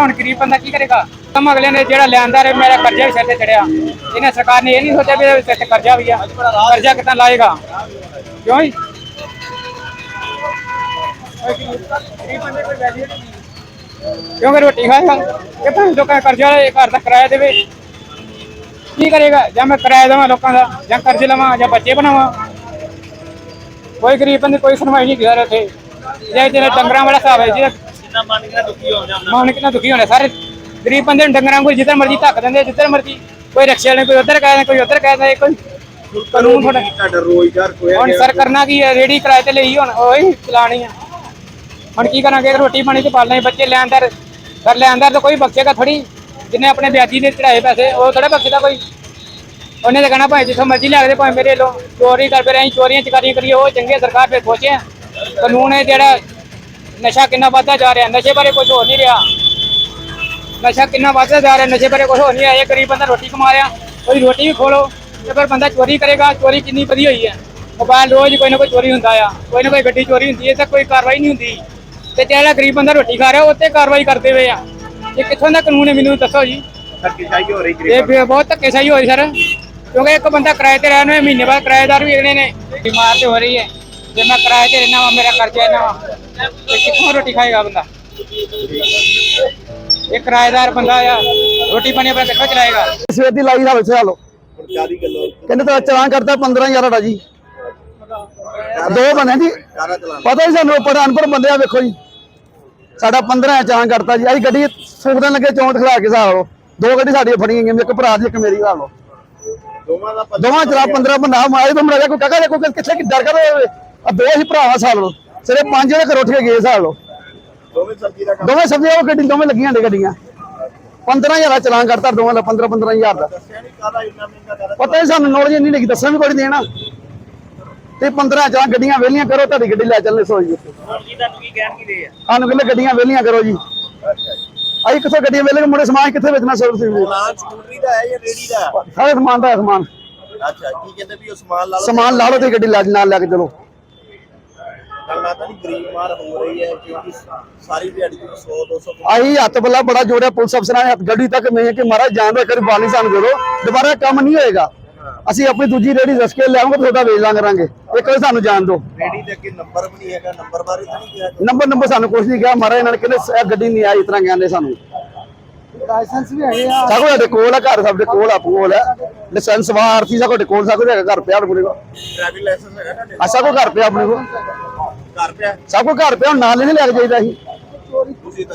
ਹੁਣ ਗਰੀਬ ਬੰਦਾ ਕੀ ਕਰੇਗਾ? ਕੰਮ ਅਗਲੇ ਨੇ ਜਿਹੜਾ ਲਿਆਂਦਾ ਰੇ ਮੇਰਾ ਕਰਜ਼ਾ ਵੀ ਸਿਰ ਤੇ ਚੜਿਆ। ਇਹਨੇ ਸਰਕਾਰ ਨੇ ਇਹ ਨਹੀਂ ਸੋਚਿਆ ਵੀ ਇਹਦੇ ਸਿਰ ਤੇ ਕਰਜ਼ਾ ਵੀ ਆ। ਕਰਜ਼ਾ ਕਿੱਦਾਂ ਲਾਏਗਾ? ਕਿਉਂ ਜੀ? ਕਿਉਂਕਿ ਰੋਟੀ ਖਾਏਗਾ? ਕਿ ਭਾਵੇਂ ਲੋਕਾਂ ਦਾ ਕਰਜ਼ਾ ਲਏ, ਘਰ ਦਾ ਕਿਰਾਇਆ ਦੇਵੇ। ਕੀ ਕਰੇਗਾ? ਜਾਂ ਮੈਂ ਕਿਰਾਇਆ ਦੇਵਾਂ ਲੋਕਾਂ ਦਾ? ਜਾਂ ਕਰਜ਼ੇ ਲਵਾਂ? ਜਾਂ ਬੱਚੇ ਬਣਾਵਾਂ? ਕੋਈ ਗਰੀਬ ਬੰਦੇ ਕੋਈ ਸੁਣਵਾਈ ਨਹੀਂ ਕਰ ਰਹੇ ਜੇ ਜਿਹੜੇ ਡੰਗਰਾਂ ਵਾਲਾ ਹਿਸਾਬ ਹੈ ਜਿਹਦਾ ਜਿੰਨਾ ਮਨ ਕਿੰਨਾ ਦੁਖੀ ਹੋ ਜਾਂਦਾ। ਮਾਂ ਕਿੰਨਾ ਦੁਖੀ ਹੋਣਾ ਸਾਰੇ ਗਰੀਬ ਬੰਦੇ ਨੂੰ ਡੰਗਰਾਂ ਕੋਈ ਜਿੱਧਰ ਮਰਜ਼ੀ ਧੱਕ ਦਿੰਦੇ ਜਿੱਧਰ ਮਰਜ਼ੀ ਕੋਈ ਰਕਸ਼ੇ ਵਾਲੇ ਕੋਈ ਉੱਧਰ ਕਹਿ ਦਿੰਦਾ ਕੋਈ ਉੱਧਰ ਕਹਿ ਦਿੰਦਾ ਕੋਈ ਕਾਨੂੰਨ ਥੋੜਾ ਤੁਹਾਡਾ ਰੋਜ਼ਗਾਰ ਖੋਇਆ ਹੁਣ ਸਰ ਕਰਨਾ ਕੀ ਹੈ ਰੇੜੀ ਕਿਰਾਏ ਤੇ ਲਈ ਹੁਣ ਉਹੀ ਚਲਾਣੀ ਆ। ਹੁਣ ਕੀ ਕਰਾਂਗੇ ਰੋਟੀ ਪਾਣੀ ਤੇ ਪਾਲਣੇ ਬੱਚੇ ਲੈਂਦਰ ਕਰ ਲੈਂਦਰ ਤਾਂ ਕੋਈ ਬਖਸ਼ੇਗਾ ਥੋੜੀ ਜਿੰਨੇ ਆਪਣੇ ਵਿਆਜੀ ਦੇ ਚੜਾਏ ਪੈਸੇ ਉਹ ਥੋੜਾ ਬਖਸ਼ਦਾ ਕੋਈ। ਉਹਨੇ ਤਾਂ ਕਹਿਣਾ ਭਾਵੇਂ ਜਿੱਥੋਂ ਮਰਜ਼ੀ ਲਿਆ ਦੇ ਭਾਵੇਂ ਮੇਰੇ ਲੋ ਚੋਰੀ ਕਰ ਫਿਰ ਅਸੀਂ ਚੋਰੀਆਂ ਚਕਾਰੀਆਂ ਕਰੀਏ ਉਹ ਚੰਗੇ ਸਰਕਾਰ ਫਿਰ ਸੋਚੇ ਕਾਨੂੰਨ ਹੈ ਜਿਹੜਾ ਨਸ਼ਾ ਕਿੰਨਾ ਵੱਧਦਾ ਜਾ ਰਿਹਾ ਨਸ਼ੇ ਬਾਰੇ ਕੁਝ ਹੋ ਨਹੀਂ ਰਿਹਾ। ਨਸ਼ਾ ਕਿੰਨਾ ਵੱਧਦਾ ਜਾ ਰਿਹਾ ਨਸ਼ੇ ਬਾਰੇ ਕੁਝ ਹੋ ਨਹੀਂ ਰਿਹਾ ਇਹ ਗਰੀਬ ਬੰਦਾ ਰੋਟੀ ਕਮਾ ਰਿਹਾ ਉਹਦੀ ਰੋਟੀ ਵੀ ਖੋਲੋ ਤੇ ਫਿਰ ਬੰਦਾ ਚੋਰੀ ਕਰੇਗਾ ਚੋਰੀ ਕਿੰਨੀ ਵਧੀ ਹੋਈ ਹੈ। ਮੋਬਾਈਲ ਰੋਜ਼ ਕੋਈ ਨਾ ਕੋਈ ਚੋਰੀ ਹੁੰਦਾ ਆ ਕੋਈ ਨਾ ਕੋਈ ਗੱਡੀ ਚੋਰੀ ਹੁੰਦੀ ਹੈ ਤਾਂ ਕੋਈ ਕਾਰਵਾਈ ਨਹੀਂ ਹੁੰਦੀ। ਤੇ ਜਿਹੜਾ ਗਰੀਬ ਬੰਦਾ ਰੋਟੀ ਖਾ ਰਿਹਾ ਉਹ ਤੇ ਕਾਰਵਾਈ ਕਰਦੇ ਹੋਏ ਆ। ਇਹ ਕਿੱਥੋਂ ਦਾ ਕਾਨੂੰਨ ਹੈ ਮੈਨੂੰ ਦੱਸੋ ਜੀ। ਧੱਕੇਸ਼ਾਹੀ ਹੋ ਰਹੀ ਇਹ ਗਰੀਬਾਂ ਵੀ ਬਹੁਤ ਧੱਕੇਸ਼ਾਹੀ ਹੋਈ ਸਰ। ਕਿਉਂਕਿ ਇੱਕ ਬੰਦਾ ਕਿਰਾਏ ਤੇ ਰਹਿਣ ਨੂੰ ਮਹੀਨੇ ਬਾਅਦ ਕਿਰਾਏਦਾਰ ਵੀ ਅਗਲੇ ਨੇ। ਬਿਮਾਰ ਤੇ ਹੋ ਰਹੀ ਹੈ। ਜੇ ਮੈਂ ਕਿਰਾਏ ਤੇ ਰਹਿਣਾ ਵਾ ਮੇਰਾ ਖਰਚਾ ਇਹਨਾਂ ਵਾ ਤੇ ਕਿੱਥੋਂ ਰੋਟੀ ਖਾਏਗਾ ਬੰਦਾ? ਇਹ ਕਿਰਾਏਦਾਰ ਬੰਦਾ ਆ ਰੋਟੀ ਪਾਣੀ ਆਪਣਾ ਕਿੱਥੋਂ ਚਲਾਏਗਾ? ਸਵੇਰ ਦੀ ਲਾਈ ਹਾਲ ਚਾਲ ਕਹਿੰਦੇ ਤਾਂ ਚਲਾਨ ਕਰਤਾ 15000 ਦਾ ਜੀ। ਦੋ ਬਣੇ ਜੀ। ਪਤਾ ਹੀ ਸਾਨੂੰ ਪੜਾ ਅਨਪੜ ਬੰਦੇ ਆ ਵੇਖੋ ਜੀ। ਸਾਡਾ 15 ਚਲਾਨ ਕਰਤਾ ਜੀ। ਅਸੀਂ ਗੱਡੀ ਸੁਖਦਨ ਲੱਗੇ ਚੌਂਟ ਖਲਾ ਕੇ ਹਿਸਾਬ ਲਓ। ਦੋ ਗੱਡੀ ਸਾਡੀਆਂ ਫੜੀਆਂ ਗਈਆਂ ਇੱਕ ਭਰਾ ਦੀ ਇੱਕ ਮੇਰੀ ਹਿਸਾਬ ਲਓ। ਦੋਵਾਂ ਦਾ ਦੋਵਾਂ ਚਲਾ 15 ਬੰਦਾ ਮਾਰੇ ਤੋਂ ਮਰਿਆ ਕੋਈ ਕਾਕਾ ਕੋਈ ਕਿੱਥੇ ਕਿ ਡਰ ਕਰ ਆ ਦੋ ਹੀ ਭਰਾਵਾ ਹਿਸਾਬ ਲਓ ਸਿਰੇ ਪੰਜ ਦੇ ਘਰ ਉੱਠ ਕੇ ਗਏ ਹਿਸਾਬ ਲਓ ਦੋਵੇਂ ਸਬਜ਼ੀ ਦਾ ਕੰਮ ਦੋਵੇਂ ਸਭੇ ਉਹ ਗੱਡੀ ਦੋਵੇਂ ਲੱਗੀਆਂ ਨੇ ਗੱਡੀਆਂ। 15000 ਦਾ ਚਲਾਨ ਕਰਤਾ ਦੋਵਾਂ ਦਾ 15 15000 ਦਾ। ਨਹੀਂ ਪਤਾ ਹੀ ਸਾਨੂੰ ਨੌਲੇਜ ਨਹੀਂ ਲੱਗੀ ਦੱਸਣ ਵੀ ਕੋਈ ਨਹੀਂ ਦੇਣਾ। ਤੇ 15 ਜਾਂ ਗੱਡੀਆਂ ਵਿਹਲੀਆਂ ਕਰੋ ਤੁਹਾਡੀ ਗੱਡੀ ਲੈ ਚੱਲਨੇ ਸੋਈ ਜੀ। ਤੁਹਾਨੂੰ ਕੀ ਕਹਿਣ ਕੀ ਦੇ ਆ? ਸਾਨੂੰ ਕਹਿੰਦੇ ਗੱਡੀਆਂ ਵਿਹਲੀਆਂ ਕਰੋ ਜੀ। ਅੱਛਾ ਜੀ। ਅਸੀਂ ਕਿੱਥੋਂ ਗੱਡੀਆਂ ਵਿਹਲੇ ਮੁੰਡੇ ਸਮਾਨ ਕਿੱਥੇ ਵੇਚਣਾ ਸਰਵਿਸ ਵੀ ਸਕੂਟਰੀ ਦਾ ਹੈ ਜਾਂ ਰੇੜੀ ਦਾ? ਸਾਰੇ ਸਮਾਨ ਦਾ ਹੈ ਸਮਾਨ। ਅੱਛਾ ਕੀ ਕਹਿੰਦੇ ਵੀ ਉਹ ਸਮਾਨ ਲਾ ਲਓ ਸਮਾਨ ਲਾ ਲਓ ਤੇ ਗੱਡੀ ਲੈ ਨਾਲ ਲੈ ਕੇ ਚਲੋ। ਗੱਲ ਤਾਂ ਨਹੀਂ ਗਰੀਬ ਮਾਰ ਹੋ ਰਹੀ ਹੈ ਕਿਉਂਕਿ ਸਾਰੀ ਦਿਹਾੜੀ ਤੋਂ 100 200 ਆਹੀ ਹੱਥ ਬੱਲਾ ਬੜਾ ਜੋੜਿਆ ਪੁਲਿਸ ਅਫਸਰਾਂ ਨੇ ਹੱਥ ਗੱਡੀ ਤੱਕ ਮੈਂ ਕਿ ਮਹਾਰਾਜ ਜਾਨ ਦਾ ਕਰੀ ਬਾਲੀ ਸਾਨੂੰ ਦੇ ਦਿਓ। ਦੁਬਾਰਾ ਕੰਮ ਨਹੀਂ ਹੋਏਗਾ। ਅਸੀਂ ਆਪਣੀ ਦੂਜੀ ਰੇੜੀ ਰਸ ਕੇ ਲਿਆਵਾਂਗੇ ਤੁਹਾਡਾ ਵੇਚ ਲਾਂਗੇ ਰਾਂਗੇ। ਇੱਕ ਵਾਰ ਸਾਨੂੰ ਜਾਣ ਦਿਓ। ਰੇੜੀ ਦੇ ਅੱਗੇ ਨੰਬਰ ਵੀ ਨਹੀਂ ਹੈਗਾ ਨੰਬਰ ਬਾਰੇ ਤਾਂ ਨਹੀਂ ਕਿਹਾ ਨੰਬਰ ਨੰਬਰ ਸਾਨੂੰ ਕੁਝ ਨਹੀਂ ਕਿਹਾ। ਮਹਾਰਾਜ ਇਹਨਾਂ ਨੇ ਕਹਿੰਦੇ ਇਹ ਗੱਡੀ ਨਹੀਂ ਆਈ ਇਸ ਤਰ੍ਹਾਂ ਕਹਿੰਦੇ ਸਾਨੂੰ। ਲਾਇਸੈਂਸ ਵੀ ਹੈਗੇ ਆ। ਸਾਡੇ ਕੋਲ ਆ ਘਰ ਸਾਡੇ ਕੋਲ ਆ ਕੋਲ ਆ। ਲਾਇਸੈਂਸ ਵਾਰਤੀ ਸਾਡੇ ਕੋਲ ਦੇ ਘਰ ਪਿਆ ਆਪਣੇ ਕੋਲ। ਡਰਾਈਵਿੰਗ ਲਾਇਸੈਂਸ ਹੈਗਾ ਤੁਹਾਡੇ ਆ ਸਾਕੋ ਘਰ ਪਿਆ ਆਪਣੇ ਕੋਲ। ਘਰ ਪਿਆ। ਸਾਕੋ ਘਰ ਪਿਆ ਹੁਣ ਨਾਲ ਨਹੀਂ ਲੈ ਕੇ ਜਾਈਦਾ ਸੀ।